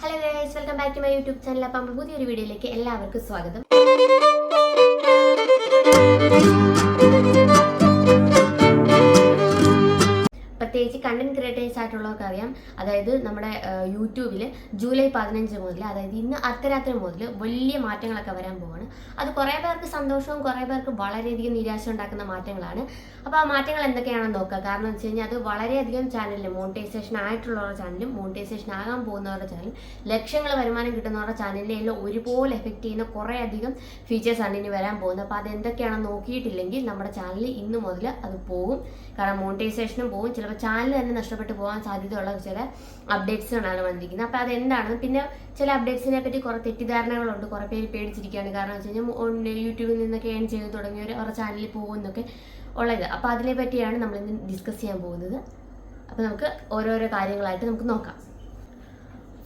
Hello guys welcome back to my YouTube channel അപ്പം പുതിയൊരു വീഡിയോയിലേക്ക് എല്ലാവർക്കും സ്വാഗതം. പ്രത്യേകിച്ച് കണ്ടന്റ് ക്രിയേറ്റേഴ്സ് ആയിട്ടുള്ളവർക്ക് അറിയാം. അതായത് നമ്മുടെ യൂട്യൂബിൽ ജൂലൈ പതിനഞ്ച് മുതൽ അതായത് ഇന്ന് അർദ്ധരാത്രി മുതൽ വലിയ മാറ്റങ്ങളൊക്കെ വരാൻ പോവാണ്. അത് കുറേ പേർക്ക് സന്തോഷവും കുറേ പേർക്ക് വളരെയധികം നിരാശ ഉണ്ടാക്കുന്ന മാറ്റങ്ങളാണ്. അപ്പോൾ ആ മാറ്റങ്ങൾ എന്തൊക്കെയാണെന്ന് നോക്കുക. കാരണം എന്ന് വെച്ച് കഴിഞ്ഞാൽ അത് വളരെയധികം ചാനലിൽ മോണിറ്റൈസേഷൻ ആയിട്ടുള്ളവരുടെ ചാനലും മോണിറ്റൈസേഷൻ ആകാൻ പോകുന്നവരുടെ ചാനലും ലക്ഷങ്ങൾ വരുമാനം കിട്ടുന്നവരുടെ ചാനലിനെ എല്ലാം ഒരുപോലെ എഫക്റ്റ് ചെയ്യുന്ന കുറേ അധികം ഫീച്ചേഴ്സ് ആണ് ഇനി വരാൻ പോകുന്നത്. അപ്പോൾ അത് എന്തൊക്കെയാണെന്ന് നോക്കിയിട്ടില്ലെങ്കിൽ നമ്മുടെ ചാനലിൽ ഇന്ന് മുതൽ അത് പോകും. കാരണം മോണിറ്റൈസേഷനും പോകും. ചിലപ്പോൾ ചാനൽ തന്നെ നഷ്ടപ്പെട്ടു പോകാൻ സാധ്യതയുള്ള ചില അപ്ഡേറ്റ്സുകളാണ് വന്നിരിക്കുന്നത്. അപ്പോൾ അതെന്താണെന്ന് പിന്നെ ചില അപ്ഡേറ്റ്സിനെ പറ്റി കുറേ തെറ്റിദ്ധാരണകളുണ്ട്. കുറേ പേര് പേടിച്ചിരിക്കുകയാണ്. കാരണം വെച്ച് കഴിഞ്ഞാൽ യൂട്യൂബിൽ നിന്നൊക്കെ ഏൺ ചെയ്ത് തുടങ്ങിയവർ അവരുടെ ചാനലിൽ പോകുമെന്നൊക്കെ ഉള്ളത്. അപ്പോൾ അതിനെ പറ്റിയാണ് നമ്മൾ ഇന്ന് ഡിസ്കസ് ചെയ്യാൻ പോകുന്നത്. അപ്പോൾ നമുക്ക് ഓരോരോ കാര്യങ്ങളായിട്ട് നമുക്ക് നോക്കാം.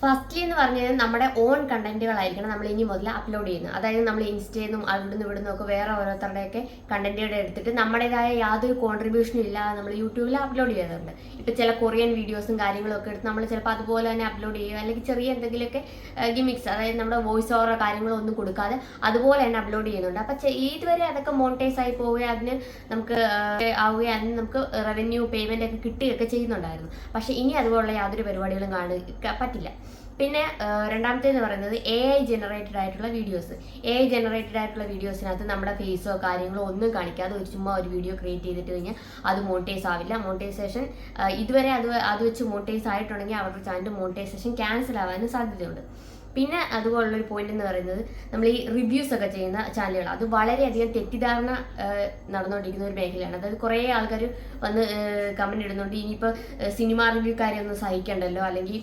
ഫസ്റ്റ്ലി എന്ന് പറഞ്ഞു കഴിഞ്ഞാൽ നമ്മുടെ ഓൺ കണ്ടന്റുകളായിരിക്കണം നമ്മൾ ഇനി മുതൽ അപ്ലോഡ് ചെയ്യുന്നത്. അതായത് നമ്മൾ ഇൻസ്റ്റയിൽ നിന്നും അവിടുന്ന് ഇവിടുന്ന് ഒക്കെ വേറെ ഓരോരുത്തരുടെയൊക്കെ കണ്ടന്റുകൾ എടുത്തിട്ട് നമ്മുടേതായ യാതൊരു കോൺട്രിബ്യൂഷനും ഇല്ലാതെ നമ്മൾ യൂട്യൂബിൽ അപ്ലോഡ് ചെയ്യാറുണ്ട് ഇപ്പം ചില കൊറിയൻ വീഡിയോസും കാര്യങ്ങളൊക്കെ എടുത്ത് നമ്മൾ ചിലപ്പോൾ അതുപോലെ തന്നെ അപ്ലോഡ് ചെയ്യുക അല്ലെങ്കിൽ ചെറിയ എന്തെങ്കിലുമൊക്കെ ഗിമിക്സ് അതായത് നമ്മുടെ വോയിസ് ഓവറോ കാര്യങ്ങളോ ഒന്നും കൊടുക്കാതെ അതുപോലെ തന്നെ അപ്ലോഡ് ചെയ്യുന്നുണ്ട്. അപ്പം ഇതുവരെ അതൊക്കെ മോണിറ്റൈസ് ആയി പോവുകയും അതിന് നമുക്ക് ആവുകയും അതിന് നമുക്ക് റവന്യൂ പേയ്മെന്റ് ഒക്കെ കിട്ടുകയൊക്കെ ചെയ്യുന്നുണ്ടായിരുന്നു. പക്ഷേ ഇനി അതുപോലുള്ള യാതൊരു പരിപാടികളും കാണുക പറ്റില്ല. പിന്നെ രണ്ടാമത്തേന്ന് പറയുന്നത് എ ഐ ജനറേറ്റഡ് ആയിട്ടുള്ള വീഡിയോസ് എ ഐ ജനറേറ്റഡ് ആയിട്ടുള്ള വീഡിയോസിനകത്ത് നമ്മുടെ ഫേസോ കാര്യങ്ങളോ ഒന്നും കാണിക്കാതെ ഒരു ചുമ്മാ ഒരു വീഡിയോ ക്രിയേറ്റ് ചെയ്തിട്ട് കഴിഞ്ഞാൽ അത് മോണിറ്റൈസ് ആവില്ല. മോണിറ്റൈസേഷൻ ഇതുവരെ അത് അത് വെച്ച് മോണിറ്റൈസ് ആയിട്ടുണ്ടെങ്കിൽ അവരുടെ ചാനൽ മോണിറ്റൈസേഷൻ ക്യാൻസൽ ആവാനും സാധ്യതയുണ്ട്. പിന്നെ അതുപോലുള്ളൊരു പോയിന്റ് എന്ന് പറയുന്നത് നമ്മൾ ഈ റിവ്യൂസ് ഒക്കെ ചെയ്യുന്ന ചാനലുകൾ അത് വളരെയധികം തെറ്റിദ്ധാരണ നടന്നുകൊണ്ടിരിക്കുന്ന ഒരു മേഖലയാണ്. അതായത് കുറേ ആൾക്കാർ വന്ന് കമന്റ് ഇടുന്നുണ്ട്. ഇനിയിപ്പോൾ സിനിമ റിവ്യൂക്കാരെ ഒന്നും സഹിക്കണ്ടല്ലോ? അല്ലെങ്കിൽ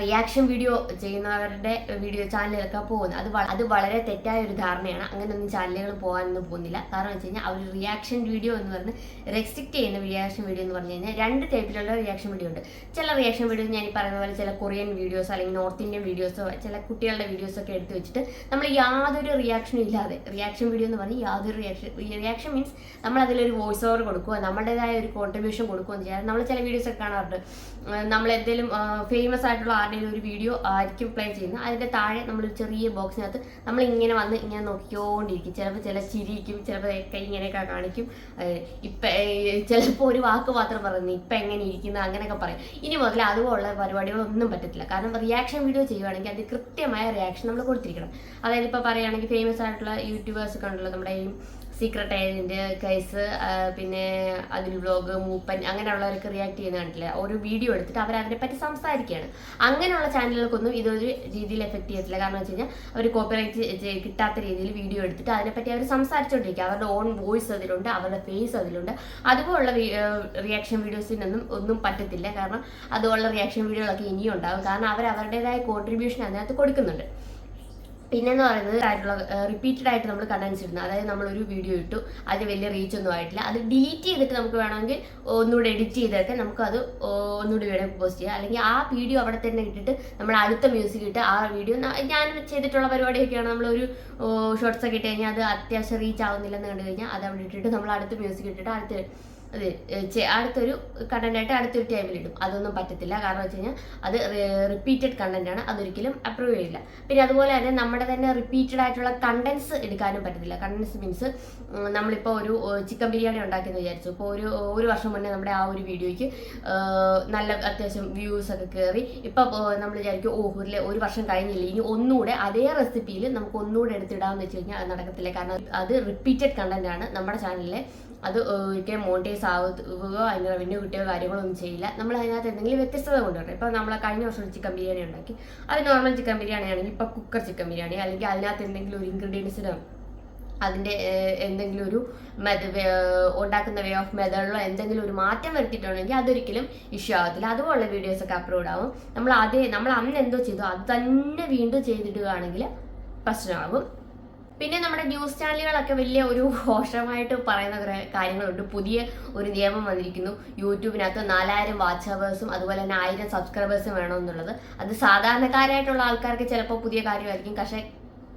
റിയാക്ഷൻ വീഡിയോ ചെയ്യുന്നവരുടെ വീഡിയോ ചാനലുകളൊക്കെ പോകുന്നത്. അത് അത് വളരെ തെറ്റായ ഒരു ധാരണയാണ്. അങ്ങനെയൊന്നും ചാനലുകൾ പോകാനൊന്നും പോകുന്നില്ല. കാരണം വെച്ച് കഴിഞ്ഞാൽ അവർ റിയാക്ഷൻ വീഡിയോ എന്ന് പറഞ്ഞ് റെസ്ട്രിക്ട് ചെയ്യുന്ന റിയാക്ഷൻ വീഡിയോ എന്ന് പറഞ്ഞു കഴിഞ്ഞാൽ രണ്ട് ടൈപ്പിലുള്ള റിയാക്ഷൻ വീഡിയോ ഉണ്ട്. ചില റിയാക്ഷൻ വീഡിയോ ഞാൻ ഈ പറയുന്ന പോലെ ചില കൊറിയൻ വീഡിയോസ് അല്ലെങ്കിൽ നോർത്ത് ഇന്ത്യൻ വീഡിയോസോ ചില കുട്ടികളുടെ വീഡിയോസ് ഒക്കെ എടുത്ത് വെച്ചിട്ട് നമ്മൾ യാതൊരു റിയാക്ഷനും ഇല്ലാതെ റിയാക്ഷൻ വീഡിയോ എന്ന് പറഞ്ഞാൽ യാതൊരു റിയാക്ഷൻ റിയാക്ഷൻ മീൻസ് നമ്മൾ അതിലൊരു വോയിസ് ഓവർ കൊടുക്കുക നമ്മുടേതായ ഒരു കോൺട്രിബ്യൂഷൻ കൊടുക്കുകയും ചെയ്യാതെ നമ്മൾ ചില വീഡിയോസ് ഒക്കെ കാണാറുണ്ട്. നമ്മൾ എന്തെങ്കിലും ഫേമസ് ആയിട്ടുള്ള ആരുടെയും ഒരു വീഡിയോ ആയിരിക്കും പ്ലേ ചെയ്യുന്നത്. അതിന്റെ താഴെ നമ്മൾ ചെറിയ ബോക്സിനകത്ത് നമ്മൾ ഇങ്ങനെ വന്ന് ഇങ്ങനെ നോക്കിക്കൊണ്ടിരിക്കും. ചിലപ്പോൾ ചില ചിരിക്കും ചിലപ്പോൾ കൈ ഇങ്ങനെയൊക്കെ കാണിക്കും. ഇപ്പം ചിലപ്പോൾ ഒരു വാക്ക് മാത്രം പറയുന്നു. ഇപ്പം എങ്ങനെ ഇരിക്കുന്നു? അങ്ങനെയൊക്കെ പറയും. ഇനി മുതൽ അതുപോലുള്ള പരിപാടികളൊന്നും പറ്റത്തില്ല. കാരണം റിയാക്ഷൻ വീഡിയോ ചെയ്യുവാണെങ്കിൽ അത് കൃത്യമായ റിയാക്ഷൻ നമ്മൾ കൊടുത്തിരിക്കണം. അതായത് ഇപ്പോൾ പറയുകയാണെങ്കിൽ ഫേമസ് ആയിട്ടുള്ള യൂട്യൂബേഴ്സ് ഒക്കെ ഉണ്ടല്ലോ നമ്മുടെ ഈ സീക്രട്ട് ഏജന്റ് കേസ് പിന്നെ അതിൽ വ്ലോഗ് മൂപ്പൻ അങ്ങനെയുള്ളവരൊക്കെ റിയാക്ട് ചെയ്യുന്ന കണ്ടില്ല ഒരു വീഡിയോ എടുത്തിട്ട് അവർ അതിനെപ്പറ്റി സംസാരിക്കുകയാണ്. അങ്ങനെയുള്ള ചാനലുകൾക്കൊന്നും ഇതൊരു രീതിയിൽ എഫക്ട് ചെയ്യത്തില്ല. കാരണം വെച്ച് കഴിഞ്ഞാൽ അവർ കോപ്പിറൈറ്റ് കിട്ടാത്ത രീതിയിൽ വീഡിയോ എടുത്തിട്ട് അതിനെപ്പറ്റി അവർ സംസാരിച്ചുകൊണ്ടിരിക്കുക അവരുടെ ഓൺ വോയിസ് അതിലുണ്ട് അവരുടെ ഫേസ് അതിലുണ്ട്. അതുപോലുള്ള റിയാക്ഷൻ വീഡിയോസിനൊന്നും ഒന്നും പറ്റത്തില്ല. കാരണം അതുപോലുള്ള റിയാക്ഷൻ വീഡിയോകളൊക്കെ ഇനിയും ഉണ്ടാകും. കാരണം അവർ അവരുടേതായ കോൺട്രിബ്യൂഷൻ അതിനകത്ത് കൊടുക്കുന്നുണ്ട്. പിന്നെന്ന് പറയുന്നത് ആയിട്ടുള്ള റിപ്പീറ്റഡ് ആയിട്ട് നമ്മൾ കണ്ടൻസ് ഇടുന്നത് അതായത് നമ്മളൊരു വീഡിയോ ഇട്ടു അത് വലിയ റീച്ച് ഒന്നും ആയിട്ടില്ല. അത് ഡിലീറ്റ് ചെയ്തിട്ട് നമുക്ക് വേണമെങ്കിൽ ഒന്നുകൂടെ എഡിറ്റ് ചെയ്തിട്ട് നമുക്ക് അത് ഒന്നുകൂടി വേണമെങ്കിൽ പോസ്റ്റ് ചെയ്യാം. അല്ലെങ്കിൽ ആ വീഡിയോ അവിടെ തന്നെ ഇട്ടിട്ട് നമ്മൾ അടുത്ത മ്യൂസിക് ഇട്ട് ആ വീഡിയോ ഞാൻ ചെയ്തിട്ടുള്ള പരിപാടിയൊക്കെയാണ് നമ്മളൊരു ഷോർട്സ് ഒക്കെ ഇട്ട് കഴിഞ്ഞാൽ അത് അത്യാവശ്യം റീച്ച് ആവുന്നില്ലെന്ന് കണ്ടു കഴിഞ്ഞാൽ അത് അവിടെ ഇട്ടിട്ട് നമ്മൾ അടുത്ത മ്യൂസിക് ഇട്ടിട്ട് അടുത്ത് അത് അടുത്തൊരു കണ്ടന്റായിട്ട് അടുത്തൊരു ടേബിൾ ഇടും. അതൊന്നും പറ്റത്തില്ല. കാരണം വെച്ച് കഴിഞ്ഞാൽ അത് റിപ്പീറ്റഡ് കണ്ടന്റ് ആണ്. അതൊരിക്കലും അപ്രൂവ് ചെയ്യില്ല. പിന്നെ അതുപോലെ തന്നെ നമ്മുടെ തന്നെ റിപ്പീറ്റഡ് ആയിട്ടുള്ള കണ്ടൻസ് എടുക്കാനും പറ്റത്തില്ല. കണ്ടൻസ് മീൻസ് നമ്മളിപ്പോൾ ഒരു ചിക്കൻ ബിരിയാണി ഉണ്ടാക്കിയെന്ന് വിചാരിച്ചു. ഇപ്പോൾ ഒരു ഒരു വർഷം മുന്നേ നമ്മുടെ ആ ഒരു വീഡിയോയ്ക്ക് നല്ല അത്യാവശ്യം വ്യൂസ് ഒക്കെ കയറി ഇപ്പോൾ നമ്മൾ വിചാരിക്കും ഓ ഒരു ഒരു വർഷം കഴിഞ്ഞില്ല? ഇനി ഒന്നുകൂടെ അതേ റെസിപ്പിയിൽ നമുക്ക് ഒന്നുകൂടെ എടുത്തിടാമെന്ന് വെച്ച് കഴിഞ്ഞാൽ അത് നടക്കത്തില്ല. കാരണം അത് റിപ്പീറ്റഡ് കണ്ടന്റ് ആണ് നമ്മുടെ ചാനലിലെ അത് ഒരിക്കലും മോണിറ്റൈസ് ആവുകയോ അതിന് റവന്യൂ കിട്ടുകയോ കാര്യങ്ങളൊന്നും ചെയ്യില്ല. നമ്മൾ അതിനകത്ത് എന്തെങ്കിലും വ്യത്യസ്തത കൊണ്ടുവരണം. ഇപ്പോൾ നമ്മൾ കഴിഞ്ഞ വർഷം ചിക്കൻ ബിരിയാണി ഉണ്ടാക്കി. അത് നോർമൽ ചിക്കൻ ബിരിയാണി ആണെങ്കിൽ ഇപ്പോൾ കുക്കർ ചിക്കൻ ബിരിയാണി അല്ലെങ്കിൽ അതിനകത്ത് എന്തെങ്കിലും ഒരു ഇൻഗ്രീഡിയൻസിനോ അതിന്റെ എന്തെങ്കിലും ഒരു ഉണ്ടാക്കുന്ന വേ ഓഫ് മെതഡിലോ എന്തെങ്കിലും ഒരു മാറ്റം വരുത്തിയിട്ടുണ്ടെങ്കിൽ അതൊരിക്കലും ഇഷ്യൂ ആകത്തില്ല അതുപോലുള്ള വീഡിയോസൊക്കെ അപ്ലോഡ് ആവും. നമ്മൾ അതേ നമ്മൾ അന്ന് എന്തോ ചെയ്തോ അത് തന്നെ വീണ്ടും ചെയ്തിടുകയാണെങ്കിൽ പ്രശ്നമാകും. പിന്നെ നമ്മുടെ ന്യൂസ് ചാനലുകളൊക്കെ വലിയ ഒരു ഘോഷമായിട്ട് പറയുന്ന കാര്യങ്ങളുണ്ട്. പുതിയ ഒരു നിയമം വന്നിരിക്കുന്നു. യൂട്യൂബിനകത്ത് നാലായിരം വാച്ച് അവേഴ്സും അതുപോലെ തന്നെ ആയിരം സബ്സ്ക്രൈബേഴ്സും വേണമെന്നുള്ളത്. അത് സാധാരണക്കാരായിട്ടുള്ള ആൾക്കാർക്ക് ചിലപ്പോൾ പുതിയ കാര്യമായിരിക്കും. പക്ഷേ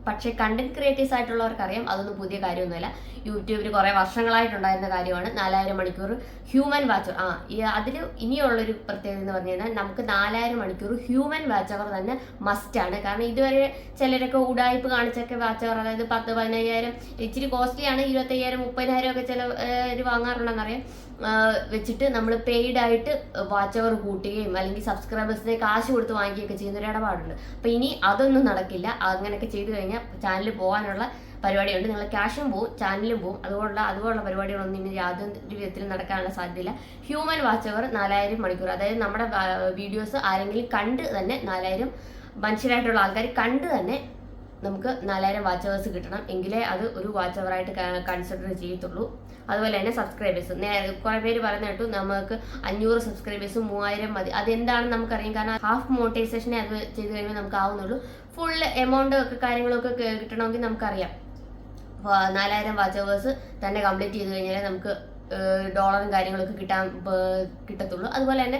പക്ഷേ കണ്ടന്റ് ക്രിയേറ്റീവ്സ് ആയിട്ടുള്ളവർക്ക് അറിയാം അതൊന്നും പുതിയ കാര്യമൊന്നുമല്ല. യൂട്യൂബിൽ കുറേ വർഷങ്ങളായിട്ടുണ്ടായിരുന്ന കാര്യമാണ്. നാലായിരം മണിക്കൂർ ഹ്യൂമൻ വാച്ച് ആ അതിൽ ഇനിയുള്ളൊരു പ്രത്യേകത എന്ന് പറഞ്ഞു കഴിഞ്ഞാൽ നമുക്ക് നാലായിരം മണിക്കൂർ ഹ്യൂമൻ വാച്ച് അവർ തന്നെ ആണ്. കാരണം ഇതുവരെ ചിലരൊക്കെ ഉടായ്പ് കാണിച്ചൊക്കെ വാച്ച് അവർ അതായത് പത്ത് പതിനയ്യായിരം ഇച്ചിരി കോസ്റ്റ്ലി ആണ് ഇരുപത്തയ്യായിരം മുപ്പതിനായിരം ഒക്കെ ചില വാങ്ങാറുണ്ടെന്നറിയാം. വെച്ചിട്ട് നമ്മൾ പെയ്ഡ് ആയിട്ട് വാച്ച് അവർ കൂട്ടുകയും അല്ലെങ്കിൽ സബ്സ്ക്രൈബേഴ്സിനെ കാശ് കൊടുത്ത് വാങ്ങിക്കുകയൊക്കെ ചെയ്യുന്ന ഒരു ഇടപാടുണ്ട്. അപ്പോൾ ഇനി അതൊന്നും നടക്കില്ല. അങ്ങനെയൊക്കെ ചെയ്തു കഴിഞ്ഞാൽ ചാനലിൽ പോകാനുള്ള പരിപാടിയുണ്ട്. നിങ്ങൾ ക്യാഷും പോവും ചാനലും പോവും. അതുകൊണ്ടുള്ള അതുപോലുള്ള പരിപാടികളൊന്നും ഇനി യാതൊരു വിധത്തിലും നടക്കാനുള്ള സാധ്യതയില്ല. ഹ്യൂമൻ വാച്ച് അവർ നാലായിരം മണിക്കൂർ. അതായത് നമ്മുടെ വീഡിയോസ് ആരെങ്കിലും കണ്ട് തന്നെ നാലായിരം മനുഷ്യരായിട്ടുള്ള ആൾക്കാർ കണ്ട് തന്നെ നമുക്ക് നാലായിരം വാച്ച് അവേഴ്സ് കിട്ടണം. എങ്കിലേ അത് ഒരു വാച്ച് അവറായിട്ട് കൺസിഡർ ചെയ്യത്തുള്ളൂ. അതുപോലെ തന്നെ സബ്സ്ക്രൈബേഴ്സ് കുറേ പേര് പറയുന്ന കേട്ടു നമുക്ക് അഞ്ഞൂറ് സബ്സ്ക്രൈബേഴ്സ് മൂവായിരം മതി. അതെന്താണെന്ന് നമുക്കറിയാം. കാരണം ഹാഫ് മോണിറ്റൈസേഷനെ അത് ചെയ്ത് കഴിയുമ്പോൾ നമുക്ക് ആവുന്നുള്ളൂ. ഫുൾ എമൗണ്ട് ഒക്കെ കാര്യങ്ങളൊക്കെ കിട്ടണമെങ്കിൽ നമുക്കറിയാം. നാലായിരം വാച്ച് അവേഴ്സ് തന്നെ കംപ്ലീറ്റ് ചെയ്ത് കഴിഞ്ഞാൽ നമുക്ക് ഡോളറും കാര്യങ്ങളൊക്കെ കിട്ടാൻ കിട്ടത്തുള്ളൂ. അതുപോലെ തന്നെ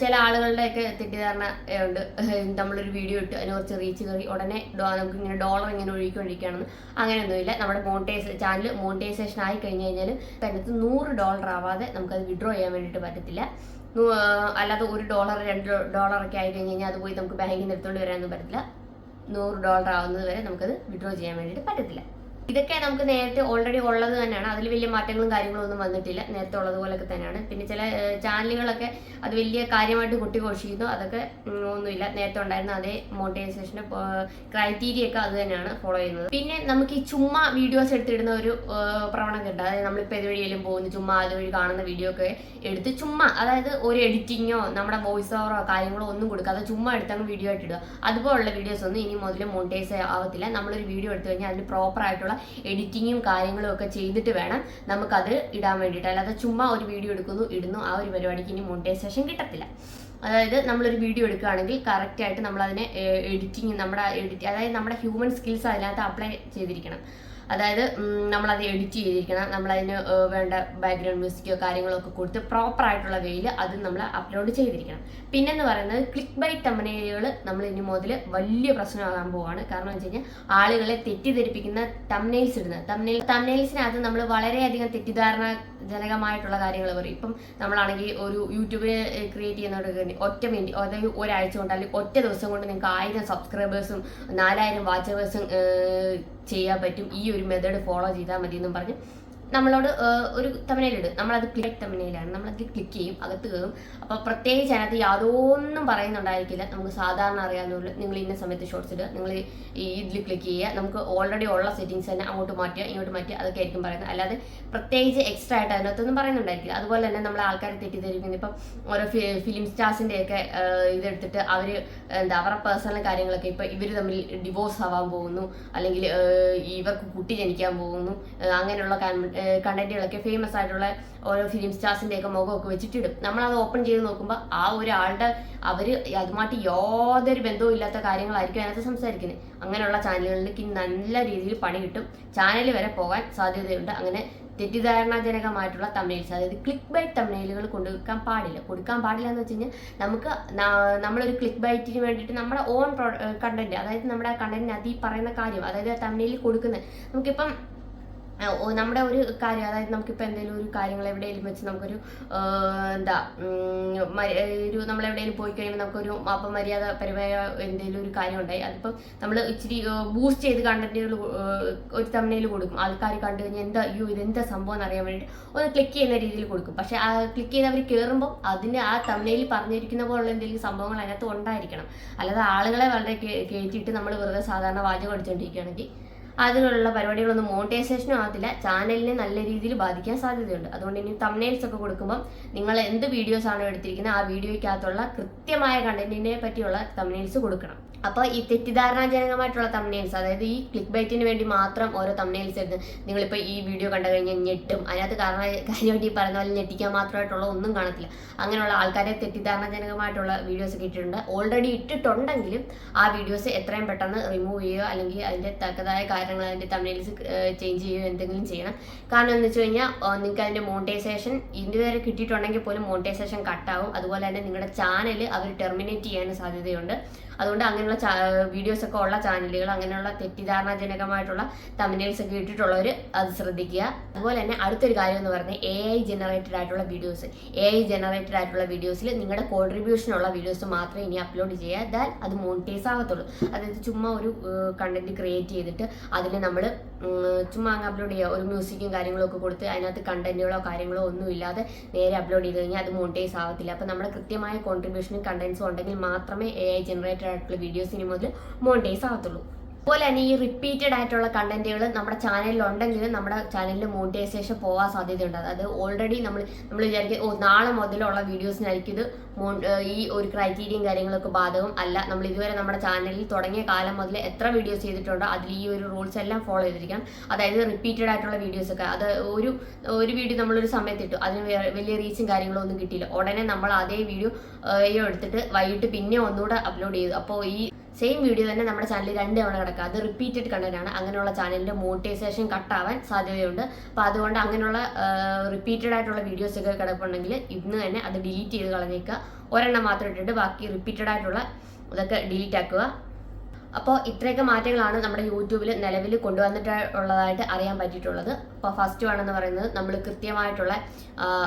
ചില ആളുകളുടെയൊക്കെ തെറ്റിദ്ധാരണ ഉണ്ട്. നമ്മളൊരു വീഡിയോ ഇട്ട് അതിന് കുറച്ച് റീച്ച് കയറി ഉടനെ നമുക്ക് ഇങ്ങനെ ഡോളർ ഇങ്ങനെ ഒഴുകിക്കൊണ്ടിരിക്കുകയാണെന്ന് അങ്ങനെയൊന്നുമില്ല. നമ്മുടെ മോണിറ്റൈസ് ചാനൽ മോണിറ്റൈസേഷൻ ആയി കഴിഞ്ഞ് കഴിഞ്ഞാൽ അതിനകത്ത് നൂറ് ഡോളർ ആവാതെ നമുക്കത് വിഡ്രോ ചെയ്യാൻ വേണ്ടിയിട്ട് പറ്റത്തില്ല. അല്ലാതെ ഒരു ഡോളർ രണ്ട് ഡോളർ ഒക്കെ ആയി കഴിഞ്ഞ് കഴിഞ്ഞാൽ അത് പോയി നമുക്ക് ബാങ്കിൽ നിന്ന് എടുത്തുകൊണ്ട് വരാനൊന്നും പറ്റത്തില്ല. നൂറ് ഡോളർ ആവുന്നത് വരെ നമുക്കത് വിഡ്രോ ചെയ്യാൻ വേണ്ടിയിട്ട് പറ്റത്തില്ല. ഇതൊക്കെ നമുക്ക് നേരത്തെ ഓൾറെഡി ഉള്ളത് തന്നെയാണ്. അതിൽ വലിയ മാറ്റങ്ങളും കാര്യങ്ങളും ഒന്നും വന്നിട്ടില്ല. നേരത്തെ ഉള്ളതുപോലൊക്കെ തന്നെയാണ്. പിന്നെ ചില ചാനലുകളൊക്കെ അത് വലിയ കാര്യമായിട്ട് കുട്ടി കൊട്ടിഘോഷിക്കുന്നു. അതൊക്കെ ഒന്നുമില്ല. നേരത്തെ ഉണ്ടായിരുന്ന അതേ മോട്ടിവേഷന്റെ ക്രൈറ്റീരിയ ഒക്കെ അത് തന്നെയാണ് ഫോളോ ചെയ്യുന്നത്. പിന്നെ നമുക്ക് ഈ ചുമ്മാ വീഡിയോസ് എടുത്തിടുന്ന ഒരു പ്രവണത ഉണ്ട്. അതായത് നമ്മളിപ്പോൾ ഇതുവഴിയെങ്കിലും പോകുന്നു ചുമ്മാ അതുവഴി കാണുന്ന വീഡിയോ ഒക്കെ എടുത്ത് ചുമ്മാ അതായത് ഒരു എഡിറ്റിങ്ങോ നമ്മുടെ വോയിസ് ഓവറോ കാര്യങ്ങളോ ഒന്നും കൊടുക്കാതെ ചുമ്മാ എടുത്തങ്ങ് വീഡിയോ ആയിട്ട് ഇടുക. അതുപോലുള്ള വീഡിയോസ് ഒന്നും ഇനി മുതൽ മോണിറ്റൈസ് ആവത്തില്ല. നമ്മളൊരു വീഡിയോ എടുത്തു കഴിഞ്ഞാൽ അതിന് പ്രോപ്പർ ആയിട്ടുള്ള എഡിറ്റിങ്ങും കാര്യങ്ങളും ഒക്കെ ചെയ്തിട്ട് വേണം നമുക്കത് ഇടാൻ വേണ്ടിയിട്ട്. അല്ലാതെ ചുമ്മാ ഒരു വീഡിയോ എടുക്കുന്നു ഇടുന്നു ആ ഒരു പരിപാടിക്ക് ഇനി മോണിറ്റൈസേഷൻ കിട്ടത്തില്ല. അതായത് നമ്മളൊരു വീഡിയോ എടുക്കുകയാണെങ്കിൽ കറക്റ്റായിട്ട് നമ്മൾ അതിനെ എഡിറ്റിങ് നമ്മുടെ എഡിറ്റ് അതായത് നമ്മുടെ ഹ്യൂമൻ സ്കിൽസ് അതിനകത്ത് അപ്ലൈ ചെയ്തിരിക്കണം. അതായത് നമ്മളത് എഡിറ്റ് ചെയ്തിരിക്കണം. നമ്മളതിന് വേണ്ട ബാക്ക്ഗ്രൗണ്ട് മ്യൂസിക്കോ കാര്യങ്ങളോ ഒക്കെ കൊടുത്ത് പ്രോപ്പർ ആയിട്ടുള്ള വേയിൽ അത് നമ്മൾ അപ്ലോഡ് ചെയ്തിരിക്കണം. പിന്നെന്ന് പറയുന്നത് ക്ലിക്ക് ബൈ തമ്മനയിലുകൾ നമ്മൾ ഇനി മുതൽ വലിയ പ്രശ്നമാകാൻ പോവാണ്. കാരണം എന്ന് വെച്ച് കഴിഞ്ഞാൽ ആളുകളെ തെറ്റിദ്ധരിപ്പിക്കുന്ന തമ്മനെയിൽസ് ഇടുന്നത്. തമ്മനെയിൽ തമ്മനെയിൽസിനകത്ത് നമ്മൾ വളരെയധികം തെറ്റിദ്ധാരണ ജനകമായിട്ടുള്ള കാര്യങ്ങൾ പറയും. ഇപ്പം നമ്മളാണെങ്കിൽ ഒരു യൂട്യൂബ് ക്രിയേറ്റ് ചെയ്യുന്നവർക്ക് ഒറ്റ മിനിറ്റ് അതായത് ഒരാഴ്ച കൊണ്ട് അല്ലെങ്കിൽ ഒറ്റ ദിവസം കൊണ്ട് നിങ്ങൾക്ക് ആയിരം സബ്സ്ക്രൈബേഴ്സും നാലായിരം വാച്ചേഴ്സും ചെയ്യാൻ പറ്റും. ഈ ഒരു മെത്തേഡ് ഫോളോ ചെയ്താൽ മതി എന്നും പറഞ്ഞ് നമ്മളോട് ഒരു തമിഴയിലുണ്ട് നമ്മളത് ക്ലിക്ക് തമിഴയിലാണ് നമ്മളത് ക്ലിക്ക് ചെയ്യും അകത്ത് കയറും അപ്പോൾ പ്രത്യേകിച്ച് അതിനകത്ത് യാതൊന്നും പറയുന്നുണ്ടായിരിക്കില്ല. നമുക്ക് സാധാരണ അറിയാവുന്ന നിങ്ങൾ ഇന്ന സമയത്ത് ഷോർട്സ് ഇടുക. നിങ്ങൾ ഈ ഇതിൽ ക്ലിക്ക് ചെയ്യുക. നമുക്ക് ഓൾറെഡി ഉള്ള സെറ്റിങ്സ് തന്നെ അങ്ങോട്ട് മാറ്റുക ഇങ്ങോട്ട് മാറ്റുക. അതൊക്കെ ആയിരിക്കും പറയുന്നത്. അല്ലാതെ പ്രത്യേകിച്ച് എക്സ്ട്രാ ആയിട്ട് അതിനകത്തൊന്നും പറയുന്നുണ്ടായിരിക്കില്ല. അതുപോലെ തന്നെ നമ്മൾ ആൾക്കാരെ തെറ്റിദ്ധരിക്കുന്നത് ഇപ്പം ഓരോ ഫിലിം സ്റ്റാർസിന്റെയൊക്കെ ഇതെടുത്തിട്ട് അവർ എന്താ അവരുടെ പേഴ്സണൽ കാര്യങ്ങളൊക്കെ ഇപ്പം ഇവർ തമ്മിൽ ഡിവോഴ്സ് ആവാൻ പോകുന്നു. അല്ലെങ്കിൽ ഇവർക്ക് കുട്ടി ജനിക്കാൻ പോകുന്നു. അങ്ങനെയുള്ള കണ്ടന്റുകളൊക്കെ ഫേമസ് ആയിട്ടുള്ള ഓരോ ഫിലിം സ്റ്റാർസിന്റെ ഒക്കെ മുഖമൊക്കെ വെച്ചിട്ടിടും. അത് ഓപ്പൺ ചെയ്ത് നോക്കുമ്പോൾ ആ ഒരാളുടെ അവർ അതുമായിട്ട് യാതൊരു ബന്ധവും ഇല്ലാത്ത കാര്യങ്ങളായിരിക്കും അതിനകത്ത് സംസാരിക്കുന്നത് അങ്ങനെയുള്ള ചാനലുകളിലേക്ക് നല്ല രീതിയിൽ പണി കിട്ടും. ചാനൽ വരെ പോകാൻ സാധ്യതയുണ്ട്. അങ്ങനെ തെറ്റിദ്ധാരണാജനകമായിട്ടുള്ള തമിഴ്സ് അതായത് ക്ലിക്ക് ബൈറ്റ് തമിഴിലുകൾ കൊടുക്കാൻ പാടില്ല. കൊടുക്കാൻ പാടില്ല എന്ന് വെച്ച് കഴിഞ്ഞാൽ നമുക്ക് നമ്മളൊരു ക്ലിക്ക് ബൈറ്റിന് വേണ്ടിയിട്ട് നമ്മുടെ ഓൺ കണ്ടന്റ് അതായത് നമ്മുടെ കണ്ടന്റിനകത്ത് ഈ പറയുന്ന കാര്യം അതായത് തമിഴിൽ കൊടുക്കുന്നത് നമുക്കിപ്പം നമ്മുടെ ഒരു കാര്യം അതായത് നമുക്കിപ്പോൾ എന്തെങ്കിലും ഒരു കാര്യങ്ങൾ എവിടെയെങ്കിലും വെച്ച് നമുക്കൊരു എന്താ ഒരു നമ്മൾ എവിടെയെങ്കിലും പോയി കഴിയുമ്പോൾ നമുക്കൊരു അപമര്യാദ പരമായ എന്തെങ്കിലും ഒരു കാര്യം ഉണ്ടായി അതിപ്പോൾ നമ്മൾ ഇച്ചിരി ബൂസ്റ്റ് ചെയ്ത് കണ്ടന്റുകൾ ഒരു തമ്മനയിൽ കൊടുക്കും. ആൾക്കാർ കണ്ടു കഴിഞ്ഞാൽ എന്താ അയ്യോ ഇതെന്താ സംഭവം എന്ന് അറിയാൻ വേണ്ടിയിട്ട് ഒന്ന് ക്ലിക്ക് ചെയ്യുന്ന രീതിയിൽ കൊടുക്കും. പക്ഷെ ആ ക്ലിക്ക് ചെയ്ത് അവർ കയറുമ്പോൾ അതിന്റെ ആ തമ്മനയിൽ പറഞ്ഞിരിക്കുന്ന പോലുള്ള എന്തെങ്കിലും സംഭവങ്ങൾ അതിനകത്ത് ഉണ്ടായിരിക്കണം. അല്ലാതെ ആളുകളെ വളരെ കയറ്റിയിട്ട് നമ്മൾ വെറുതെ സാധാരണ വാചകം അടിച്ചുകൊണ്ടിരിക്കുകയാണെങ്കിൽ അതിനുള്ള പരിപാടികളൊന്നും മോണിറ്റൈസേഷനും ആകത്തില്ല ചാനലിനെ നല്ല രീതിയിൽ ബാധിക്കാൻ സാധ്യതയുണ്ട്. അതുകൊണ്ട് ഇനി തമ്നെയിൽസ് ഒക്കെ കൊടുക്കുമ്പോൾ നിങ്ങൾ എന്ത് വീഡിയോസ് ആണോ എടുത്തിരിക്കുന്നത് ആ വീഡിയോയ്ക്കകത്തുള്ള കൃത്യമായ കണ്ടന്റിനെ പറ്റിയുള്ള തമ്നെയിൽസ് കൊടുക്കണം. അപ്പോൾ ഈ തെറ്റിദ്ധാരണാജനകമായിട്ടുള്ള തമ്നെയിൽസ് അതായത് ഈ ക്ലിക്ക് ബൈറ്റിന് വേണ്ടി മാത്രം ഓരോ തമ്നെയിൽസ് എടുത്ത് നിങ്ങളിപ്പോൾ ഈ വീഡിയോ കണ്ടു കഴിഞ്ഞാൽ ഞെട്ടും. അതിനകത്ത് കാരണം കാര്യമായിട്ട് ഈ പറയുന്ന പോലെ ഞെട്ടിക്കാൻ മാത്രമായിട്ടുള്ള ഒന്നും കാണത്തില്ല. അങ്ങനെയുള്ള ആൾക്കാരെ തെറ്റിദ്ധാരണാജനകമായിട്ടുള്ള വീഡിയോസ് കിട്ടിയിട്ടുണ്ട് ഓൾറെഡി ഇട്ടിട്ടുണ്ടെങ്കിലും ആ വീഡിയോസ് എത്രയും പെട്ടെന്ന് റിമൂവ് ചെയ്യുക അല്ലെങ്കിൽ അതിന്റെ തക്കതായ കാര്യങ്ങൾ അതിന്റെ തമിഴ്സ് ചേഞ്ച് ചെയ്യുകയോ എന്തെങ്കിലും ചെയ്യണം. കാരണം എന്ന് വെച്ച് കഴിഞ്ഞാൽ നിങ്ങൾക്ക് അതിന്റെ മോണിറ്റൈസേഷൻ ഇതുവരെ കിട്ടിയിട്ടുണ്ടെങ്കിൽ പോലും മോണിറ്റൈസേഷൻ കട്ടാവും അതുപോലെ തന്നെ നിങ്ങളുടെ ചാനൽ അവർ ടെർമിനേറ്റ് ചെയ്യാൻ സാധ്യതയുണ്ട്. അതുകൊണ്ട് അങ്ങനെയുള്ള വീഡിയോസ് ഒക്കെ ഉള്ള ചാനലുകൾ അങ്ങനെയുള്ള തെറ്റിദ്ധാരണാജനകമായിട്ടുള്ള തമിഴ്സ് ഒക്കെ ഇട്ടിട്ടുള്ളവർ അത് ശ്രദ്ധിക്കുക. അതുപോലെ തന്നെ അടുത്തൊരു കാര്യം എന്ന് പറഞ്ഞാൽ എ ഐ ജനറേറ്റഡ് ആയിട്ടുള്ള വീഡിയോസ് എ ഐ ജനറേറ്റഡ് ആയിട്ടുള്ള വീഡിയോസിൽ നിങ്ങളുടെ കോൺട്രിബ്യൂഷൻ ഉള്ള വീഡിയോസ് മാത്രമേ ഇനി അപ്ലോഡ് ചെയ്യുക. ദാൻ അത് മോണിറ്റൈസ് ആകത്തുള്ളൂ അതായത് ചുമ്മാ ഒരു കണ്ടന്റ് ക്രിയേറ്റ് ചെയ്തിട്ട് അതിൽ നമ്മൾ ചുമ്മാ അങ്ങ് അപ്ലോഡ് ചെയ്യുക. ഒരു മ്യൂസിക്കും കാര്യങ്ങളൊക്കെ കൊടുത്ത് അതിനകത്ത് കണ്ടന്റുകളോ കാര്യങ്ങളോ ഒന്നും ഇല്ലാതെ നേരെ അപ്ലോഡ് ചെയ്ത് കഴിഞ്ഞാൽ അത് മോണിറ്റൈസ് ആവത്തില്ല. അപ്പോൾ നമ്മുടെ കൃത്യമായ കോൺട്രിബ്യൂഷനും കണ്ടന്റ്സും ഉണ്ടെങ്കിൽ മാത്രമേ എ ഐ ജനറേറ്റഡ് ആയിട്ടുള്ള വീഡിയോസിന് മുതൽ മോണിറ്റൈസ് ആവത്തുള്ളൂ. അതുപോലെ തന്നെ ഈ റിപ്പീറ്റഡ് ആയിട്ടുള്ള കണ്ടന്റുകൾ നമ്മുടെ ചാനലിൽ ഉണ്ടെങ്കിലും നമ്മുടെ ചാനലിൽ മോണിറ്റൈസേഷൻ പോകാൻ സാധ്യതയുണ്ട്. അതായത് ഓൾറെഡി നമ്മൾ നമ്മൾ വിചാരിക്കും ഓ നാളെ മുതലുള്ള വീഡിയോസിനായിരിക്കും ഇത് ഈ ഒരു ക്രൈറ്റീരിയയും കാര്യങ്ങളൊക്കെ ബാധകം അല്ല. നമ്മൾ ഇതുവരെ നമ്മുടെ ചാനലിൽ തുടങ്ങിയ കാലം മുതൽ എത്ര വീഡിയോസ് ചെയ്തിട്ടുണ്ടോ അതിൽ ഈ ഒരു റൂൾസ് എല്ലാം ഫോളോ ചെയ്തിരിക്കണം. അതായത് റിപ്പീറ്റഡ് ആയിട്ടുള്ള വീഡിയോസൊക്കെ അത് ഒരു ഒരു വീഡിയോ നമ്മളൊരു സമയത്ത് ഇട്ടു അതിന് വലിയ റീച്ചും കാര്യങ്ങളും ഒന്നും കിട്ടിയില്ല. ഉടനെ നമ്മൾ അതേ വീഡിയോ എടുത്തിട്ട് വൈകിട്ട് പിന്നെ ഒന്നുകൂടെ അപ്ലോഡ് ചെയ്തു. അപ്പോൾ ഈ സെയിം വീഡിയോ തന്നെ നമ്മുടെ ചാനലിൽ രണ്ട് തവണ കിടക്കുക. അത് റിപ്പീറ്റഡ് കണ്ടന്റ് ആണ് അങ്ങനെയുള്ള ചാനലിന്റെ മോണിറ്റൈസേഷൻ കട്ടാവാൻ സാധ്യതയുണ്ട്. അപ്പോൾ അതുകൊണ്ട് അങ്ങനെയുള്ള റിപ്പീറ്റഡ് ആയിട്ടുള്ള വീഡിയോസ് ഒക്കെ കിടപ്പുണ്ടെങ്കിൽ ഇന്ന് തന്നെ അത് ഡിലീറ്റ് ചെയ്ത് കളഞ്ഞേക്കുക. ഒരെണ്ണം മാത്രം ഇട്ടിട്ട് ബാക്കി റിപ്പീറ്റഡ് ആയിട്ടുള്ള ഇതൊക്കെ ഡിലീറ്റ് ആക്കുക. അപ്പോൾ ഇത്രയൊക്കെ മാറ്റങ്ങളാണ് നമ്മുടെ യൂട്യൂബിൽ നിലവിൽ കൊണ്ടുവന്നിട്ടുള്ളതായിട്ട് അറിയാൻ പറ്റിയിട്ടുള്ളത്. അപ്പോൾ ഫസ്റ്റ് വേണമെന്ന് പറയുന്നത് നമ്മൾ കൃത്യമായിട്ടുള്ള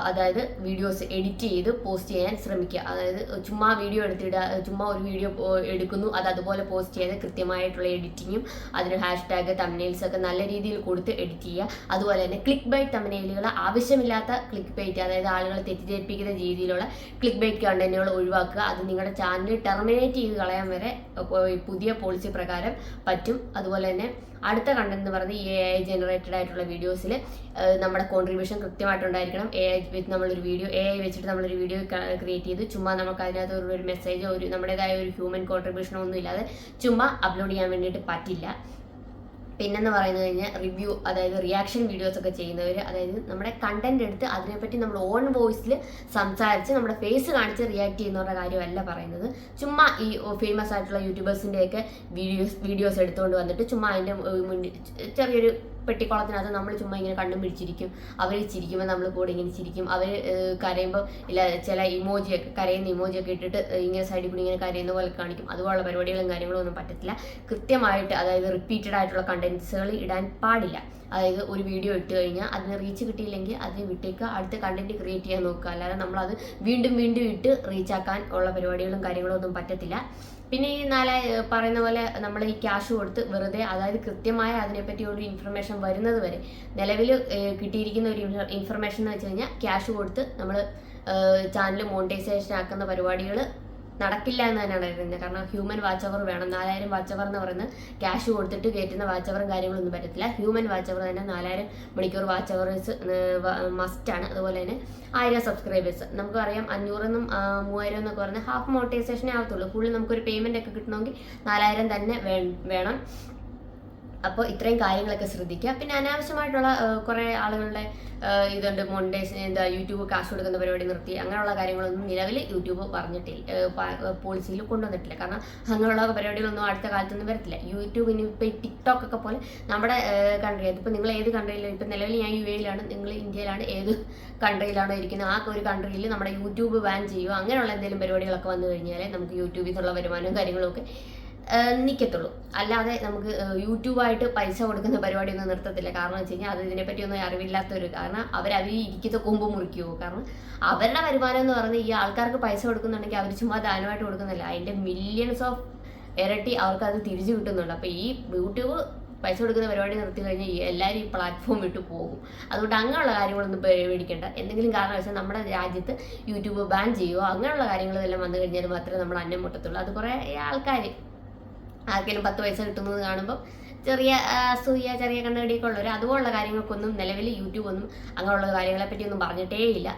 അതായത് വീഡിയോസ് എഡിറ്റ് ചെയ്ത് പോസ്റ്റ് ചെയ്യാൻ ശ്രമിക്കുക. അതായത് ചുമ്മാ വീഡിയോ എടുത്തിടുക ചുമ്മാ ഒരു വീഡിയോ എടുക്കുന്നു അത് അതുപോലെ പോസ്റ്റ് ചെയ്ത് കൃത്യമായിട്ടുള്ള എഡിറ്റിങ്ങും അതിന് ഹാഷ് ടാഗ് ഒക്കെ നല്ല രീതിയിൽ കൊടുത്ത് എഡിറ്റ് ചെയ്യുക. അതുപോലെ തന്നെ ക്ലിക്ക് ബൈറ്റ് തമിഴ്നുകൾ ആവശ്യമില്ലാത്ത ക്ലിക്ക് ബൈറ്റ് അതായത് ആളുകളെ തെറ്റിദ്ധരിപ്പിക്കുന്ന രീതിയിലുള്ള ക്ലിക്ക് ബൈറ്റ് കണ്ടന്റുകൾ ഒഴിവാക്കുക. അത് നിങ്ങളുടെ ചാനൽ ടെർമിനേറ്റ് ചെയ്ത് കളയാൻ വരെ പുതിയ പോളിസി പ്രകാരം പറ്റും. അതുപോലെ തന്നെ അടുത്ത കണ്ടന്റ് എന്ന് പറയുന്നത് ഈ എ ഐ ജനറേറ്റഡ് ആയിട്ടുള്ള വീഡിയോസിൽ നമ്മുടെ കോൺട്രിബ്യൂഷൻ കൃത്യമായിട്ടുണ്ടായിരിക്കണം. എ ഐ വെച്ച് നമ്മളൊരു വീഡിയോ എ ഐ വെച്ചിട്ട് നമ്മളൊരു വീഡിയോ ക്രിയേറ്റ് ചെയ്ത് ചുമ്മാ നമുക്ക് അതിനകത്ത് ഒരു മെസ്സേജോ ഒരു നമ്മുടേതായ ഒരു ഹ്യൂമൻ കോൺട്രിബ്യൂഷനോ ഒന്നും ഇല്ലാതെ ചുമ്മാ അപ്ലോഡ് ചെയ്യാൻ വേണ്ടിയിട്ട് പറ്റില്ല. പിന്നെന്ന് പറയുന്നത് കഴിഞ്ഞാൽ റിവ്യൂ അതായത് റിയാക്ഷൻ വീഡിയോസ് ഒക്കെ ചെയ്യുന്നവർ അതായത് നമ്മുടെ കണ്ടന്റ് എടുത്ത് അതിനെപ്പറ്റി നമ്മൾ ഓൺ വോയിസിൽ സംസാരിച്ച് നമ്മുടെ ഫേസ് കാണിച്ച് റിയാക്ട് ചെയ്യുന്നവരുടെ കാര്യമല്ല പറയുന്നത്. ചുമ്മാ ഈ ഫേമസ് ആയിട്ടുള്ള യൂട്യൂബേഴ്സിന്റെയൊക്കെ വീഡിയോസ് വീഡിയോസ് എടുത്തുകൊണ്ട് വന്നിട്ട് ചുമ്മാ അതിന്റെ മുന്നിൽ ചെറിയൊരു പെട്ടിക്കുളത്തിനകത്ത് നമ്മൾ ചുമ്മാ ഇങ്ങനെ കണ്ണും പിടിച്ചിരിക്കും. അവർ ചിരിക്കുമ്പോൾ നമ്മൾ കൂടെ ഇങ്ങനെ ചിരിക്കും. അവർ കരയുമ്പോൾ ഇല്ല ചില ഇമോജിയൊക്കെ കരയുന്ന ഇമോജിയൊക്കെ ഇട്ടിട്ട് ഇങ്ങനെ സൈഡിൽ കൂടി ഇങ്ങനെ കരയുന്ന പോലെ കാണിക്കും. അതുപോലുള്ള പരിപാടികളും കാര്യങ്ങളും ഒന്നും പറ്റത്തില്ല. കൃത്യമായിട്ട് അതായത് റിപ്പീറ്റഡ് ആയിട്ടുള്ള കണ്ടൻസുകൾ ഇടാൻ പാടില്ല. അതായത് ഒരു വീഡിയോ ഇട്ട് കഴിഞ്ഞാൽ അതിന് റീച്ച് കിട്ടിയില്ലെങ്കിൽ അതിന് വിട്ടേക്ക് അടുത്ത കണ്ടന്റ് ക്രിയേറ്റ് ചെയ്യാൻ നോക്കുക. അല്ലാതെ നമ്മളത് വീണ്ടും വീണ്ടും ഇട്ട് റീച്ചാക്കാൻ ഉള്ള പരിപാടികളും കാര്യങ്ങളും ഒന്നും പറ്റത്തില്ല. പിന്നെ ഈ നാല പറയുന്ന പോലെ നമ്മൾ ഈ ക്യാഷ് കൊടുത്ത് വെറുതെ അതായത് കൃത്യമായ അതിനെപ്പറ്റി ഒരു ഇൻഫർമേഷൻ വരുന്നത് വരെ നിലവിൽ കിട്ടിയിരിക്കുന്ന ഒരു ഇൻഫർമേഷൻ എന്ന് വെച്ച് കഴിഞ്ഞാൽ ക്യാഷ് കൊടുത്ത് നമ്മൾ ചാനൽ മോണിറ്റൈസേഷൻ ആക്കുന്ന പരിപാടികൾ നടക്കില്ല എന്ന് തന്നെയാണ് കാരണം ഹ്യൂമൻ വാച്ച് അവർ വേണം. നാലായിരം വാച്ച് അവർ എന്ന് പറയുന്നത് ക്യാഷ് കൊടുത്തിട്ട് കയറ്റുന്ന വാച്ച് അവറും കാര്യങ്ങളൊന്നും പറ്റത്തില്ല. ഹ്യൂമൻ വാച്ച് അവർ തന്നെ നാലായിരം മണിക്കൂർ വാച്ച് അവേഴ്സ് മസ്റ്റാണ് അതുപോലെ തന്നെ ആയിരം സബ്സ്ക്രൈബേഴ്സ് നമുക്ക് നമുക്കറിയാം അഞ്ഞൂറെന്നും മൂവായിരം എന്നൊക്കെ പറഞ്ഞാൽ ഹാഫ് മോണിറ്റൈസേഷനേ ആവത്തുള്ളൂ. ഫുള്ള് നമുക്കൊരു പേയ്മെന്റ് ഒക്കെ കിട്ടണമെങ്കിൽ നാലായിരം തന്നെ വേണം. അപ്പോൾ ഇത്രയും കാര്യങ്ങളൊക്കെ ശ്രദ്ധിക്കുക. പിന്നെ അനാവശ്യമായിട്ടുള്ള കുറേ ആളുകളുടെ ഇതുണ്ട്. മോണിറ്റൈസ് എന്താ യൂട്യൂബ് കാശ് കൊടുക്കുന്ന പരിപാടി നിർത്തി അങ്ങനെയുള്ള കാര്യങ്ങളൊന്നും നിലവിൽ യൂട്യൂബ് പറഞ്ഞിട്ടില്ല. പോളിസിയിൽ കൊണ്ടുവന്നിട്ടില്ല. കാരണം അങ്ങനെയുള്ള പരിപാടികളൊന്നും അടുത്ത കാലത്തൊന്നും വരത്തില്ല. യൂട്യൂബ് ഇനി ഇപ്പോൾ ടിക്ടോക്ക് ഒക്കെ പോലെ നമ്മുടെ കൺട്രി അതിപ്പോൾ നിങ്ങൾ ഏത് കൺട്രിയിലും ഇപ്പം നിലവിൽ ഞാൻ യു എയിലാണ് നിങ്ങൾ ഇന്ത്യയിലാണ് ഏത് കൺട്രിയിലാണോ ഇരിക്കുന്നത് ആ ഒരു കൺട്രിയിൽ നമ്മുടെ യൂട്യൂബ് ബാൻ ചെയ്യുക അങ്ങനെയുള്ള എന്തെങ്കിലും പരിപാടികളൊക്കെ വന്നു കഴിഞ്ഞാൽ നമുക്ക് യൂട്യൂബിൽ നിന്നുള്ള വരുമാനവും കാര്യങ്ങളും ഒക്കെ നിൽക്കത്തുള്ളൂ അല്ലാതെ നമുക്ക് യൂട്യൂബായിട്ട് പൈസ കൊടുക്കുന്ന പരിപാടിയൊന്നും നിർത്തത്തില്ല. കാരണം വെച്ച് കഴിഞ്ഞാൽ അത് ഇതിനെപ്പറ്റി ഒന്നും അറിവില്ലാത്തൊരു കാരണം അവർ ഇരിക്കത്തെ കൊമ്പ് മുറിക്കുമോ കാരണം അവരുടെ വരുമാനം എന്ന് പറയുന്നത് ഈ ആൾക്കാർക്ക് പൈസ കൊടുക്കുന്നുണ്ടെങ്കിൽ അവർ ചുമ്മാ ദാനമായിട്ട് കൊടുക്കുന്നില്ല. അതിന്റെ മില്യൺസ് ഓഫ് ഇരട്ടി അവർക്ക് അത് തിരിച്ചു കിട്ടുന്നുണ്ട്. അപ്പോൾ ഈ യൂട്യൂബ് പൈസ കൊടുക്കുന്ന പരിപാടി നിർത്തി കഴിഞ്ഞാൽ എല്ലാവരും ഈ പ്ലാറ്റ്ഫോം വിട്ട് പോകും. അതുകൊണ്ട് അങ്ങനെയുള്ള കാര്യങ്ങളൊന്നും പേടിക്കേണ്ട. എന്തെങ്കിലും കാരണവശാൽ നമ്മുടെ രാജ്യത്ത് യൂട്യൂബ് ബാൻ ചെയ്യുമോ അങ്ങനെയുള്ള കാര്യങ്ങളെല്ലാം വന്നു കഴിഞ്ഞാൽ മാത്രമേ നമ്മൾ അന്നം മുട്ടത്തുള്ളൂ. അത് കുറേ ആൾക്കാർ ആർക്കെങ്കിലും പത്ത് പൈസ കിട്ടുന്നത് കാണുമ്പോൾ ചെറിയ അസൂയ ചെറിയ കണ്ണടിയൊക്കെ ഉള്ളവർ അതുപോലുള്ള കാര്യങ്ങൾക്കൊന്നും നിലവിൽ യൂട്യൂബ് ഒന്നും അങ്ങനെയുള്ള കാര്യങ്ങളെ പറ്റി ഒന്നും പറഞ്ഞിട്ടേ ഇല്ല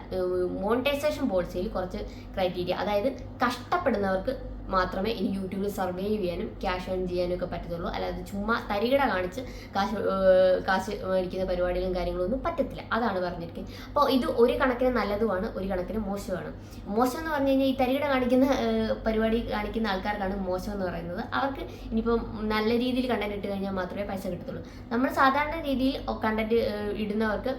മോണിറ്റൈസേഷൻ പോളിസിയിൽ കുറച്ച് ക്രൈറ്റീരിയ അതായത് കഷ്ടപ്പെടുന്നവർക്ക് മാത്രമേ ഇനി യൂട്യൂബിൽ സർവൈവ് ചെയ്യാനും ക്യാഷ് ഏൺ ചെയ്യാനും ഒക്കെ പറ്റത്തുള്ളൂ. അല്ലാതെ ചുമ്മാ തരികിട കാണിച്ച് കാശ് കാശ് മേടിക്കുന്ന പരിപാടികളും കാര്യങ്ങളൊന്നും പറ്റത്തില്ല. അതാണ് പറഞ്ഞിരിക്കുന്നത്. അപ്പോൾ ഇത് ഒരു കണക്കിന് നല്ലതുമാണ് ഒരു കണക്കിന് മോശമാണ്. മോശം എന്ന് പറഞ്ഞു കഴിഞ്ഞാൽ ഈ തരികിട കാണിക്കുന്ന പരിപാടി കാണിക്കുന്ന ആൾക്കാർക്കാണ് മോശം എന്ന് പറയുന്നത്. അവർക്ക് ഇനിയിപ്പം നല്ല രീതിയിൽ കണ്ടന്റ് ഇട്ട് കഴിഞ്ഞാൽ മാത്രമേ പൈസ കിട്ടത്തുള്ളൂ. നമ്മൾ സാധാരണ രീതിയിൽ കണ്ടന്റ് ഇടുന്നവർക്ക്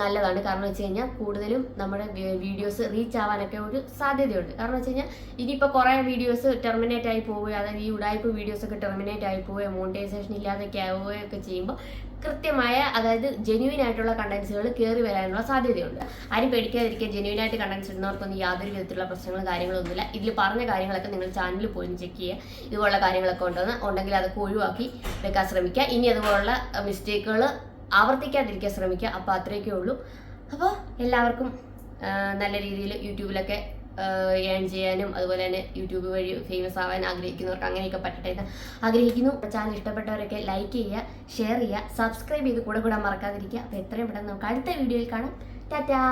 നല്ലതാണ്. കാരണം വെച്ച് കഴിഞ്ഞാൽ കൂടുതലും നമ്മുടെ വീഡിയോസ് റീച്ച് ആവാനൊക്കെ ഒരു സാധ്യതയുണ്ട്. കാരണം വെച്ച് കഴിഞ്ഞാൽ ഇനിയിപ്പോൾ കുറേ വീഡിയോസ് ടെർമിനേറ്റ് ആയി പോവുകയോ അതായത് ഈ ഉടായ്പ വീഡിയോസ് ഒക്കെ ടെർമിനേറ്റ് ആയി പോവുകയോ മോണിറ്റൈസേഷൻ ഇല്ലാതൊക്കെ ആവുകയോ ഒക്കെ ചെയ്യുമ്പോൾ കൃത്യമായ അതായത് ജെന്യൂൻ ആയിട്ടുള്ള കണ്ടൻസുകൾ കയറി വരാനുള്ള സാധ്യതയുണ്ട്. ആരും പേടിക്കാതിരിക്കുക. ജെന്യൂൻ ആയിട്ട് കണ്ടൻസ് ഇടുന്നവർക്കൊന്നും യാതൊരു വിധത്തിലുള്ള പ്രശ്നങ്ങളും കാര്യങ്ങളൊന്നുമില്ല ഇതിൽ പറഞ്ഞ കാര്യങ്ങളൊക്കെ നിങ്ങൾ ചാനലിൽ പോയി ചെക്ക് ചെയ്യുക. ഇതുപോലുള്ള കാര്യങ്ങളൊക്കെ ഉണ്ടെന്ന് ഉണ്ടെങ്കിൽ അതൊക്കെ ഒഴിവാക്കി വെക്കാൻ ശ്രമിക്കുക. ഇനി അതുപോലുള്ള മിസ്റ്റേക്കുകൾ ആവർത്തിക്കാതിരിക്കാൻ ശ്രമിക്കുക. അപ്പോൾ അത്രയൊക്കെ ഉള്ളൂ. അപ്പോൾ എല്ലാവർക്കും നല്ല രീതിയിൽ യൂട്യൂബിലൊക്കെ ഏൺ ചെയ്യാനും അതുപോലെ തന്നെ യൂട്യൂബ് വഴി ഫേമസ് ആവാൻ ആഗ്രഹിക്കുന്നവർക്ക് അങ്ങനെയൊക്കെ പറ്റട്ടെ എന്ന് ആഗ്രഹിക്കുന്നു. ചാനൽ ഇഷ്ടപ്പെട്ടവരൊക്കെ ലൈക്ക് ചെയ്യുക ഷെയർ ചെയ്യുക സബ്സ്ക്രൈബ് ചെയ്ത് കൂടെ കൂടെ മറക്കാതിരിക്കുക. അപ്പോൾ എത്രയും പെട്ടെന്ന് നമുക്ക് അടുത്ത വീഡിയോയിൽ കാണാം. ടാറ്റാ!